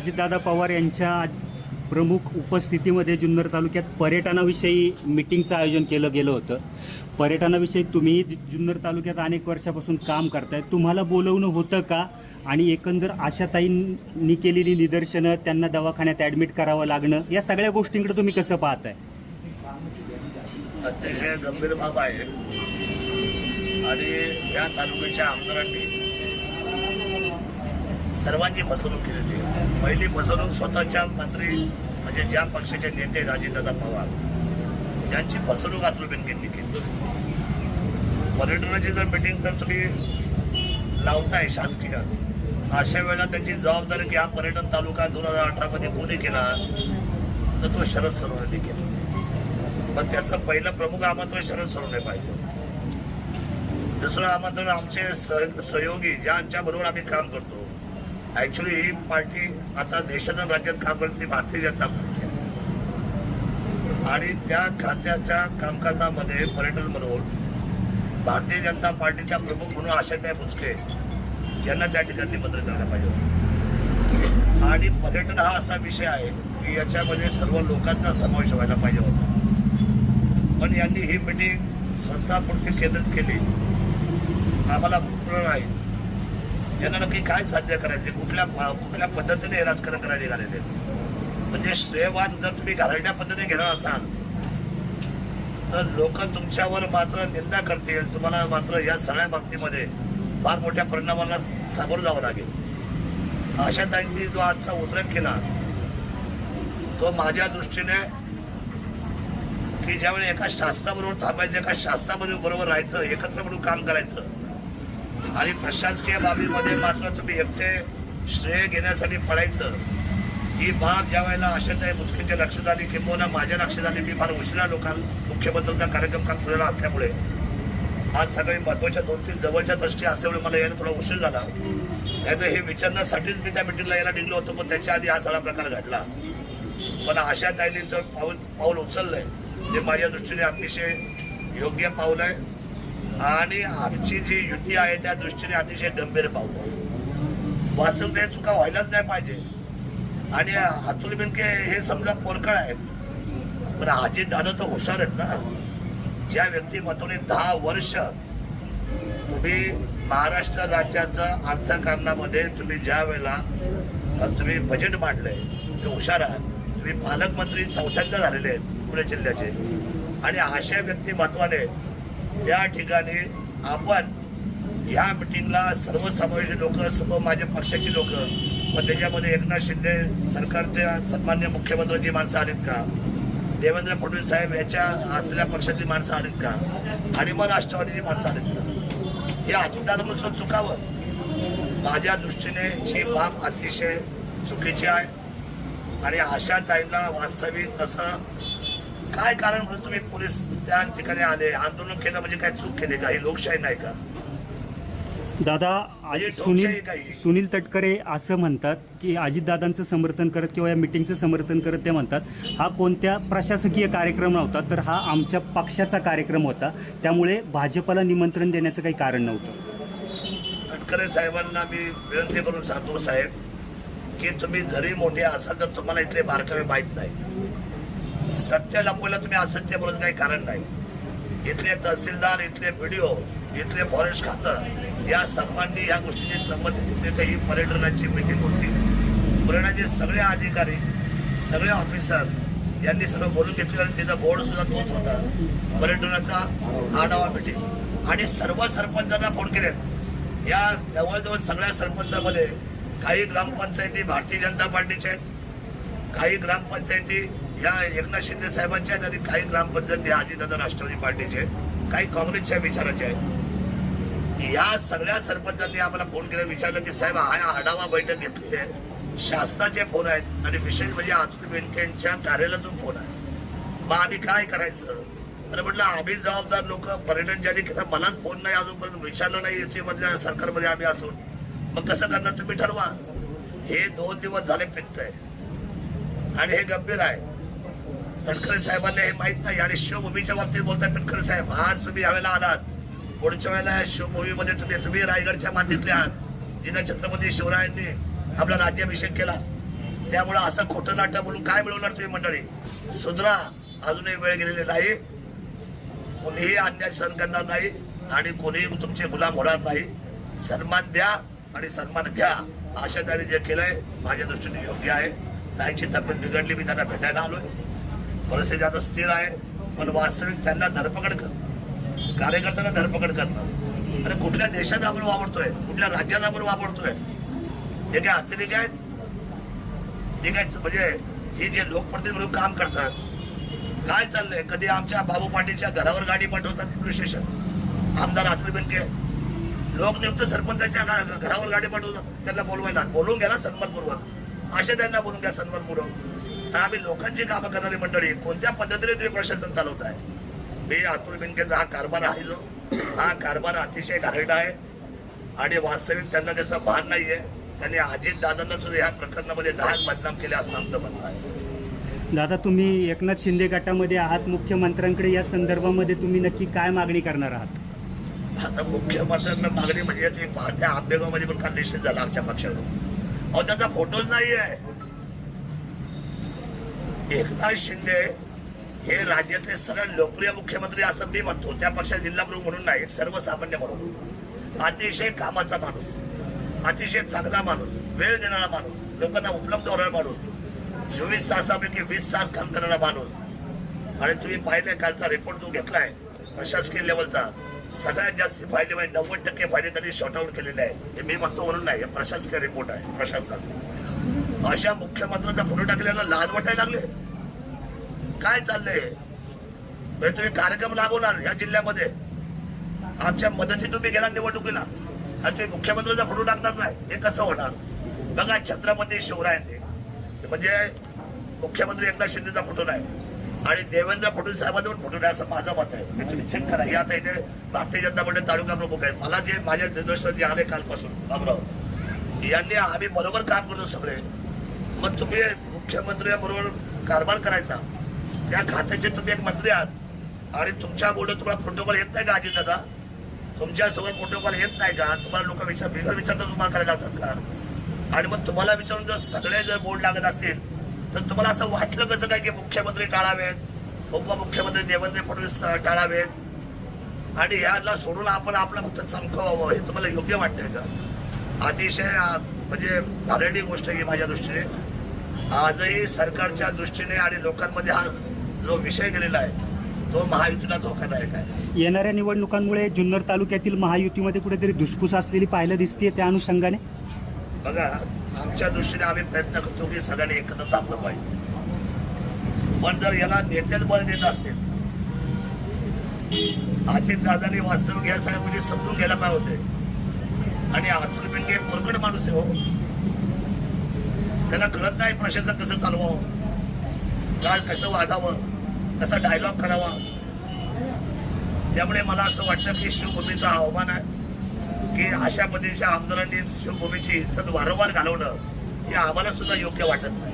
अजितदादा पवार यांच्या प्रमुख उपस्थितीमध्ये जुन्नर तालुक्यात पर्यटनाविषयी मिटिंगचं आयोजन केलं गेलं होतं. पर्यटनाविषयी तुम्ही जुन्नर तालुक्यात अनेक वर्षापासून काम करताय. तुम्हाला बोलवणं होतं का? आणि एकंदर आशाताईंनी केलेली निदर्शनं त्यांना दवाखान्यात ॲडमिट करावं लागणं या सगळ्या गोष्टींकडे तुम्ही कसं पाहताय? अतिशय गंभीर बाब आहे. आणि या तालुक्याच्या आमदारांनी सर्वांची फसवणूक केलेली आहे. पहिली फसवणूक स्वतःच्या मंत्री म्हणजे ज्या पक्षाचे नेते राजेंद्रदा पवार यांची फसवणूक अतुल बेनकेंनी केली. पर्यटनाची जर मिटिंग जर तुम्ही लावताय शासकीय अशा वेळेला त्यांची जबाबदारी की हा पर्यटन तालुका दोन हजार अठरामध्ये कोणी केला तर तो शरद सरोवरांनी केला. पण त्याचं पहिलं प्रमुख आमंत्रण शरद सरोने पाहिजे दुसरं आमंत्रण आमचे सह- सहयोगी ज्यांच्या बरोबर आम्ही काम करतो ऍक्च्युली ही पार्टी आता देशाच्या राज्यात काम करते ती भारतीय जनता पार्टी. आहे. आणि त्या खात्याच्या कामकाजामध्ये पर्यटन म्हणून भारतीय जनता पार्टीच्या प्रमुख म्हणून आशाताई बुचके यांना त्या ठिकाणी निमंत्रण करण्यात पाहिजे आणि पर्यटन हा असा विषय आहे की याच्यामध्ये सर्व लोकांचा समावेश व्हायला पाहिजे होता. पण यांनी ही मिटिंग स्वतःपुरती केंद्रित केली. आम्हाला पूर्ण राहील यांना नक्की काय साध्य करायचे? कुठल्या कुठल्या पद्धतीने हे राजकारण करायला निघालेले म्हणजे श्रेयवाद जर तुम्ही घालण्या पद्धतीने घेणार असाल तर लोक तुमच्यावर मात्र निंदा करतील. तुम्हाला मात्र या सगळ्या बाबतीमध्ये फार मोठ्या परिणामाला सामोरं जावं लागेल. अशा ताईंची जो आजचा उद्रेक केला तो माझ्या दृष्टीने की ज्यावेळी एका शास्त्राबरोबर थांबायचं एका शास्त्रामध्ये बरोबर राहायचं एकत्र म्हणून काम करायचं आणि प्रशासकीय बाबीमध्ये मात्र तुम्ही एकटे श्रेय घेण्यासाठी पडायचं. ही बाब ज्या वेळेला आशाताई मुस्किनच्या लक्षात आली किंबहुना माझ्या लक्षात आली मी फार उशिरा लोकां मुख्यमंत्र्यांचा कार्यक्रम काल पुण्याला असल्यामुळे. आज सगळे महत्त्वाच्या दोन तीन जवळच्या दृष्टी असल्यामुळे मला यायला थोडा उशीर झाला. नाहीतर हे विचारण्यासाठीच मी त्या मिटिंगला यायला निघलो होतो पण त्याच्या आधी हा सगळा प्रकार घडला. पण आशाताईनी ताईने जर पाऊल पाऊल उचललंय जे माझ्या दृष्टीने अतिशय योग्य पाऊल आहे. आणि आमची जी युती आहे त्या दृष्टीने अतिशय गंभीर पाहू वास्तव त्या चुका व्हायलाच नाही पाहिजे. आणि अतुल बेनके हे समजा पोरकळ आहेत. पण अजित दादा तर हुशार आहेत ना. ज्या व्यक्तिमत्वाने दहा वर्ष तुम्ही महाराष्ट्र राज्याचं अर्थकारणामध्ये तुम्ही ज्या वेळेला तुम्ही बजेट मांडलंय ते हुशार आहात. तुम्ही पालकमंत्री चौथ्यांदा झालेले आहेत पुणे जिल्ह्याचे. आणि अशा व्यक्तिमत्वाने त्या ठिकाणी आपण ह्या मिटिंगला सर्वसमावेशी लोक सर्व माझ्या पक्षाची लोक पण त्याच्यामध्ये एकनाथ शिंदे सरकारच्या सन्मान्य मुख्यमंत्र्यांची माणसं आलीत का? देवेंद्र फडणवीस साहेब याच्या असलेल्या पक्षातली माणसं आलीत का? आणि मग राष्ट्रवादीची माणसं आलीत का? हे अजितदादा नुसतं चुकावं. माझ्या दृष्टीने ही बाब अतिशय चुकीची आहे. आणि अशा टाईमला वास्तविक तसं काय कारण म्हणून तुम्ही पोलीस त्या ठिकाणी आले? आंदोलन केलं म्हणजे काय चूक केली का? ही लोकशाही नाही का? दादा म्हणजे आज लोकशाही सुनील काही. सुनील तटकरे असं म्हणतात की अजितदादांचं समर्थन करत किंवा या मिटिंगचं समर्थन करत ते म्हणतात. हा कोणत्या प्रशासकीय कार्यक्रम नव्हता तर हा आमच्या पक्षाचा कार्यक्रम होता. त्यामुळे भाजपला निमंत्रण देण्याचं काही कारण नव्हतं. तटकरे साहेबांना मी विनंती करून सांगतो साहेब की तुम्ही जरी मोठे असाल तर तुम्हाला इथले बारकावे माहीत नाही. सत्य लपवायला तुम्ही असत्य बोलत काही कारण नाही. इथले तहसीलदार इथले व्हिडिओ इथले फॉरेस्ट खातं या सर्वांनी या गोष्टीची संमती दिली काही पर्यटनाची मिटिंग होती पर्यटनाचे सगळे अधिकारी सगळे ऑफिसर यांनी सर्व बोलून घेतलं आणि तिथं बोर्ड सुद्धा तोच होता. पर्यटनाचा आढावा मिटिंग आणि सर्व सरपंचांना फोन केले या जवळजवळ सगळ्या सरपंचामध्ये काही ग्रामपंचायती भारतीय जनता पार्टीचे आहेत. काही ग्रामपंचायती या एकनाथ शिंदे साहेबांच्या आहेत आणि काही ग्रामपंचायती अजितदादा राष्ट्रवादी पार्टीचे काही काँग्रेसच्या विचाराचे आहेत. या सगळ्या सरपंचांनी आम्हाला फोन केला विचारलं की साहेब हा आढावा बैठक घेतली आहे. शासनाचे फोन आहेत आणि विशेष म्हणजे अतुल बेनकेंच्या कार्यालयातून फोन आहे मग आम्ही काय करायचं? तर म्हटलं आम्ही जबाबदार लोक पर्यटन ज्यांनी केलं मलाच फोन नाही अजूनपर्यंत विचारलं नाही युतीमधल्या सरकारमध्ये आम्ही असून. मग कसं करणार तुम्ही ठरवा? हे दोन दिवस झाले पित्त आहे. आणि हे गंभीर आहे. तटकरे साहेबांना हे माहीत नाही आणि शिवभूमीच्या बाबतीत बोलताय तटकरे साहेब आज तुम्ही यावेळेला आलात. पुढच्या वेळेला शिवभूमीमध्ये तुम्ही तुम्ही रायगडच्या मातीतले आहात जिथं छत्रपती शिवरायांनी आपला राज्याभिषेक केला. त्यामुळं असं खोटं नाटक बोलून काय मिळवणार तुम्ही मंडळी? सुधरा अजूनही वेळ गेलेली नाही. कोणीही अन्याय सहन करणार नाही आणि कोणीही तुमचे गुलाम होणार नाही. सन्मान द्या आणि सन्मान घ्या. अशा त्याने जे केलंय माझ्या दृष्टीने योग्य आहे. त्यांची तब्येत बिघडली मी त्यांना भेटायला आलोय. परिस्थिती आता स्थिर आहे पण वास्तविक त्यांना धरपकड करणं कार्यकर्त्यांना धरपकड करणं आणि कुठल्या देशात आपण वापरतोय कुठल्या राज्यात आपण वापरतोय जे काय अतिरेक आहेत जे काय म्हणजे हे जे लोकप्रतिनिधी म्हणून काम करतात काय चाललंय? कधी आमच्या बाबू पाटीलच्या घरावर गाडी पाठवतात पोलीस स्टेशन? आमदार अतुल बेनके लोकनियुक्त सरपंचाच्या घरावर गाडी पाठवतात. त्यांना बोलवायला. बोलून घ्या ना सन्मानपूर्वक. असे त्यांना बोलून घ्या सन्मानपूर्वक. आणि आम्ही लोकांची कामं करणारी मंडळी कोणत्या पद्धतीने तुम्ही प्रशासन चालवताय? मी अतुल बेनकेचा हा कारभार आहे जो. हा कारभार अतिशय घाणेरडा आहे. आणि वास्तविक त्यांना त्याचं भान नाहीये. त्यांनी अजित दादांना सुद्धा ह्या प्रकरणामध्ये दहा बदनाम केले असं आमचं म्हणणं आहे. दादा तुम्ही एकनाथ शिंदे गटामध्ये आहात. मुख्यमंत्र्यांकडे या संदर्भामध्ये तुम्ही नक्की काय मागणी करणार आहात? आता मुख्यमंत्र्यांना मागणी म्हणजे तुम्ही पाहत्या आंबेगावमध्ये पण काल निश्चित झाला आमच्या पक्षाकडून अहो त्याचा फोटोच नाही आहे एकनाथ शिंदे हे राज्यातले सगळ्यात लोकप्रिय मुख्यमंत्री असं मी म्हणतो त्या पक्षात जिल्हा प्रमुख म्हणून नाही सर्वसामान्य म्हणून. अतिशय कामाचा माणूस अतिशय चांगला माणूस वेळ देणारा माणूस लोकांना उपलब्ध होणारा माणूस चोवीस तासापैकी वीस तास काम करणारा माणूस. आणि तुम्ही पाहिले कालचा रिपोर्ट जो घेतलाय प्रशासकीय लेवलचा सगळ्यात जास्त फायदे म्हणजे नव्वद टक्के फायदे त्यांनी शॉर्ट आउट केलेले आहे. हे मी म्हणतो म्हणून नाही हे प्रशासकीय रिपोर्ट आहे प्रशासनाचा. अशा मुख्यमंत्र्यांचा फोटो टाकल्याला लाज वाटायला लागले. काय चाललंय? म्हणजे तुम्ही कार्यक्रम राबवणार या जिल्ह्यामध्ये. आमच्या मदती तुम्ही गेला निवडणुकीला आणि तुम्ही मुख्यमंत्र्यांचा फोटो टाकणार नाही. हे कसं होणार? बघा छत्रपती शिवरायांनी. म्हणजे मुख्यमंत्री एकनाथ शिंदेचा फोटो नाही. आणि देवेंद्र फडणवीस साहेबांचा पण फोटो नाही असं माझं मत आहे. तुम्ही चेक करा. हे आता इथे भारतीय जनता पार्टी तालुका प्रमुख आहे मला जे माझ्या निदर्शन जे आले कालपासून बाबराव यांनी आम्ही बरोबर काम करतो सगळे. मग तुम्ही मुख्यमंत्री बरोबर कारभार करायचा. त्या खात्याचे तुम्ही एक मंत्री आहात. आणि तुमच्या बोर्ड तुम्हाला प्रोटोकॉल येत नाही का अजित दादा? तुमच्यासोबत प्रोटोकॉल येत नाही का? तुम्हाला लोक विचार बिगर विचारता तुम्हाला करायला लागतात का? आणि मग तुम्हाला विचारून जर सगळे जर बोर्ड लागत असतील तर तुम्हाला असं वाटलं कसं काय की मुख्यमंत्री टाळावेत? उपमुख्यमंत्री देवेंद्र फडणवीस टाळावेत? आणि याला सोडून आपण आपलं फक्त चमकवावं हे तुम्हाला योग्य वाटतंय का? अतिशय म्हणजे घाणेरडी गोष्ट आहे ही माझ्या दृष्टीने. आजही सरकारच्या दृष्टीने आणि लोकांमध्ये हा जो विषय गेलेला आहे तो महायुतीला धोकादायक आहे. येणाऱ्या निवडणुकांमुळे जुन्नर तालुक्यातील महायुतीमध्ये कुठेतरी धुसफूस असलेली पाहायला दिसते त्या अनुषंगाने? बघा आमच्या दृष्टीने आम्ही प्रयत्न करतो की सगळ्यांनी एकत्र थांबलं पाहिजे. पण जर याला नेतेच बळ देत असतील अजित दादांनी वास्तविक या सगळ्या गोष्टी समजून घ्यायला पाहिजे होते. आणि अतुल बेनके पोरकट माणूस आहे हो. त्याला कळत नाही प्रशासन कसं चालवावं काय कसं वागावं कसा डायलॉग करावा. त्यामुळे मला असं वाटतं की शिवभूमीचा आव्हान आहे की अशा पद्धतीच्या आमदारांनी शिवभूमीची इज्जत वारंवार घालवणं हे आम्हाला सुद्धा योग्य वाटत नाही.